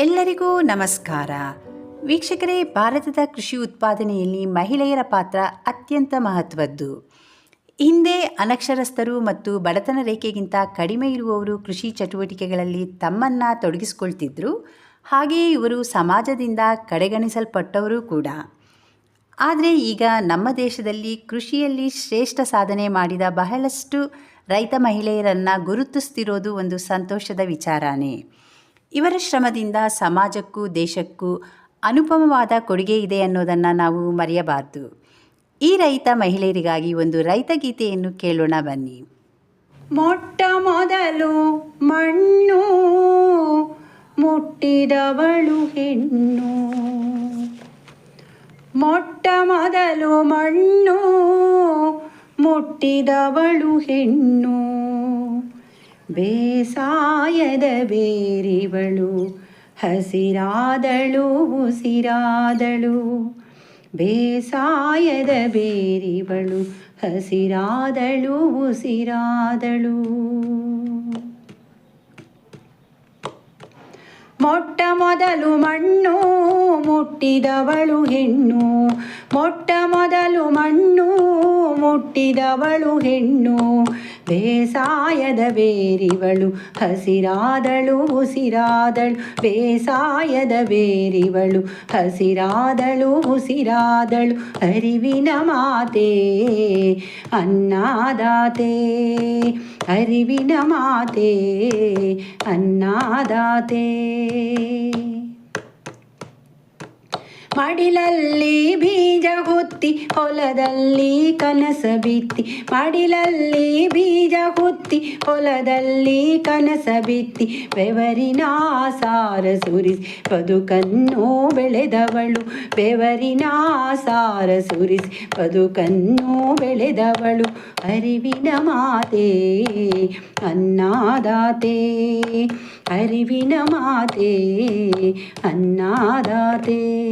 ಎಲ್ಲರಿಗೂ ನಮಸ್ಕಾರ. ವೀಕ್ಷಕರೇ, ಭಾರತದ ಕೃಷಿ ಉತ್ಪಾದನೆಯಲ್ಲಿ ಮಹಿಳೆಯರ ಪಾತ್ರ ಅತ್ಯಂತ ಮಹತ್ವದ್ದು. ಹಿಂದೆ ಅನಕ್ಷರಸ್ಥರು ಮತ್ತು ಬಡತನ ರೇಖೆಗಿಂತ ಕಡಿಮೆ ಇರುವವರು ಕೃಷಿ ಚಟುವಟಿಕೆಗಳಲ್ಲಿ ತಮ್ಮನ್ನು ತೊಡಗಿಸಿಕೊಳ್ತಿದ್ರು. ಹಾಗೆಯೇ ಇವರು ಸಮಾಜದಿಂದ ಕಡೆಗಣಿಸಲ್ಪಟ್ಟವರು ಕೂಡ. ಆದರೆ ಈಗ ನಮ್ಮ ದೇಶದಲ್ಲಿ ಕೃಷಿಯಲ್ಲಿ ಶ್ರೇಷ್ಠ ಸಾಧನೆ ಮಾಡಿದ ಬಹಳಷ್ಟು ರೈತ ಮಹಿಳೆಯರನ್ನು ಗುರುತಿಸ್ತಿರೋದು ಒಂದು ಸಂತೋಷದ ವಿಚಾರನೇ. ಇವರ ಶ್ರಮದಿಂದ ಸಮಾಜಕ್ಕೂ ದೇಶಕ್ಕೂ ಅನುಪಮವಾದ ಕೊಡುಗೆ ಇದೆ ಅನ್ನೋದನ್ನು ನಾವು ಮರೆಯಬಾರ್ದು. ಈ ರೈತ ಮಹಿಳೆಯರಿಗಾಗಿ ಒಂದು ರೈತ ಗೀತೆಯನ್ನು ಕೇಳೋಣ ಬನ್ನಿ. ಮೊಟ್ಟ ಮೊದಲು ಮಣ್ಣು ಮುಟ್ಟಿದವಳು ಹೆಣ್ಣು. ಮೊಟ್ಟ ಮೊದಲು ಮಣ್ಣು ಮುಟ್ಟಿದವಳು ಹೆಣ್ಣು. ಬೇಸಾಯದ ಬೇರಿವಳು, ಹಸಿರಾದಳು, ಉಸಿರಾದಳು. ಬೇಸಾಯದ ಬೇರಿವಳು, ಹಸಿರಾದಳು, ಉಸಿರಾದಳು. ಮೊಟ್ಟ ಮೊದಲು ಮಣ್ಣು ಮುಟ್ಟಿದವಳು ಹೆಣ್ಣು, ಮೊಟ್ಟ ಮೊದಲು ಮಣ್ಣು ಮುಟ್ಟಿದವಳು ಹೆಣ್ಣು. ಬೇಸಾಯದ ಬೇರಿವಳು ಹಸಿರಾದಳು ಉಸಿರಾದಳು. ಬೇಸಾಯದ ಬೇರಿವಳು ಹಸಿರಾದಳು ಉಸಿರಾದಳು. ಅರಿವಿನ ಮಾತೆ ಅನ್ನದಾತೆ. ಅರಿವಿನ ಮಾತೆ ಅನ್ನದಾತೆ. ಮಡಿಲಲ್ಲಿ ಬೀಜ ಹುತ್ತಿ, ಹೊಲದಲ್ಲಿ ಕನಸ ಬಿತ್ತಿ. ಮಡಿಲಲ್ಲಿ ಬೀಜ ಹುತ್ತಿ, ಹೊಲದಲ್ಲಿ ಕನಸ ಬಿತ್ತಿ. ಬೆವರಿನ ಸಾರ ಸುರಿಸಿ, ಬದುಕನ್ನು ಬೆಳೆದವಳು. ಬೆವರಿನ ಸಾರ ಸುರಿಸಿ, ಬದುಕನ್ನು ಬೆಳೆದವಳು. ಅರಿವಿನ ಮಾತೆ, ಅನ್ನದಾತೆ. ಅರಿವಿನ ಮಾತೆ, ಅನ್ನದಾತೆ.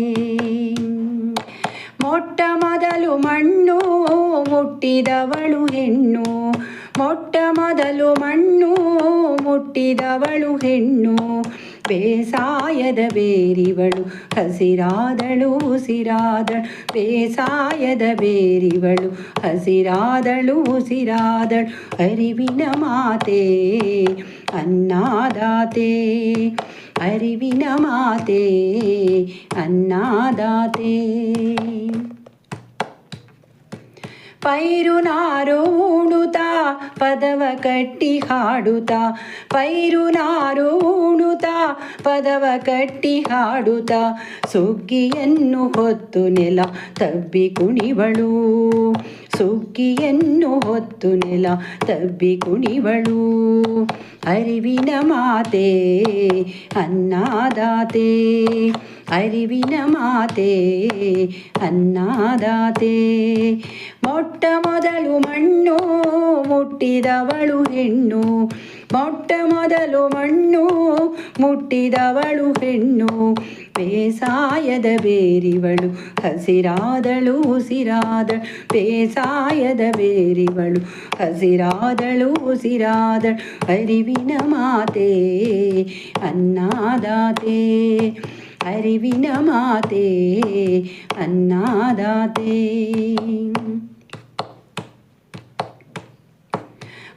ಮೊಟ್ಟ ಮೊದಲು ಮಣ್ಣು ಮುಟ್ಟಿದವಳು ಹೆಣ್ಣು. ಮೊಟ್ಟ ಮೊದಲು ಮಣ್ಣು ಮುಟ್ಟಿದವಳು ಹೆಣ್ಣು. ಬೇಸಾಯದ ಬೇರಿವಳು ಹಸಿರಾದಳು ಉಸಿರಾದಳು. ಬೇಸಾಯದ ಬೇರಿವಳು ಹಸಿರಾದಳು ಉಸಿರಾದಳು. ಅರಿವಿನ ಮಾತೆ ಅನ್ನದಾತೆ. ಅರಿವಿನ ಮಾತೆ ಅನ್ನದಾತೆ. ಪೈರು ನಾರು ಉಣುತ್ತಾ ಪದವ ಕಟ್ಟಿ ಹಾಡುತ್ತಾ ಪೈರು ನಾರು ಉಣುತ್ತಾ ಪದವ ಕಟ್ಟಿ ಹಾಡುತ್ತಾ ಸುಗ್ಗಿಯನ್ನು ಹೊತ್ತು ನೆಲ ತಬ್ಬಿ ಕುಣಿವಳು. ಸುಗ್ಗಿಯನ್ನು ಹೊತ್ತು ನೆಲ ತಬ್ಬಿ ಕುಣಿವಳು. ಅರಿವಿನ ಮಾತೆ, ಅನ್ನದಾತೆ. ಅರಿವಿನ ಮಾತೆ ಅನ್ನದಾತೆ ಮೊಟ್ಟ ಮೊದಲು ಮಣ್ಣು ಮುಟ್ಟಿದವಳು ಹೆಣ್ಣು ಮೊಟ್ಟ ಮೊದಲು ಮಣ್ಣು ಮುಟ್ಟಿದವಳು ಹೆಣ್ಣು ಬೇಸಾಯದ ಬೇರಿವಳು ಹಸಿರಾದಳು ಉಸಿರಾದಳು ಬೇಸಾಯದ ಬೇರಿವಳು ಹಸಿರಾದಳು ಉಸಿರಾದ ಅರಿವಿನ ಮಾತೆ ಅನ್ನದಾತೆ ಅರಿವಿನ ಮಾತೆ ಅನ್ನದಾತೆ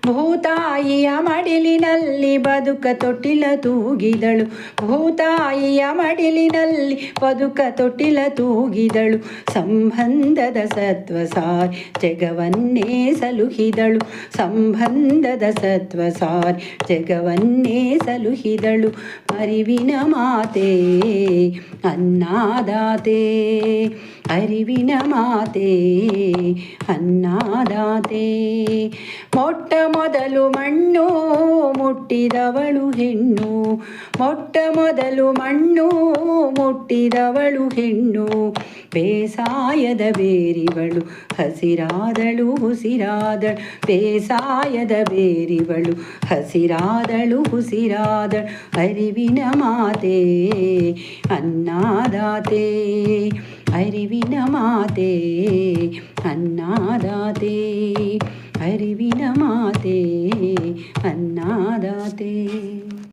ಭೂತಾಯಿಯ ಮಡಿಲಿನಲ್ಲಿ ಬದುಕ ತೊಟ್ಟಿಲ ತೂಗಿದಳು. ಭೂತಾಯಿಯ ಮಡಿಲಿನಲ್ಲಿ ಬದುಕ ತೊಟ್ಟಿಲ ತೂಗಿದಳು. ಸಂಬಂಧದ ಸತ್ವ ಸಾರಿ ಜಗವನ್ನೇ ಸಲುಹಿದಳು. ಸಂಬಂಧದ ಸತ್ವ ಸಾರಿ ಜಗವನ್ನೇ ಸಲುಹಿದಳು. ಅರಿವಿನ ಮಾತೆ, ಅನ್ನದಾತೆ, ಅರಿವಿನ ಮಾತೆ, ಅನ್ನದಾತೆ. ಮೊಟ್ಟ ಮೊದಲು ಮಣ್ಣು ಮುಟ್ಟಿದವಳು ಹೆಣ್ಣು. ಮೊಟ್ಟ ಮೊದಲು ಮಣ್ಣು ಮುಟ್ಟಿದವಳು ಹೆಣ್ಣು. ಬೇಸಾಯದ ಬೇರಿವಳು ಹಸಿರಾದಳು ಉಸಿರಾದಳು. ಬೇಸಾಯದ ಬೇರಿವಳು ಹಸಿರಾದಳು ಉಸಿರಾದಳು. ಅರಿವಿನ ಮಾತೆ, ಅನ್ನದಾತೆ, ಅರಿವಿನ ಮಾತೆ, ಅನ್ನದಾತೆ. ಅರಿವಿನ ಮಾತೆ ಅನ್ನದಾತೆ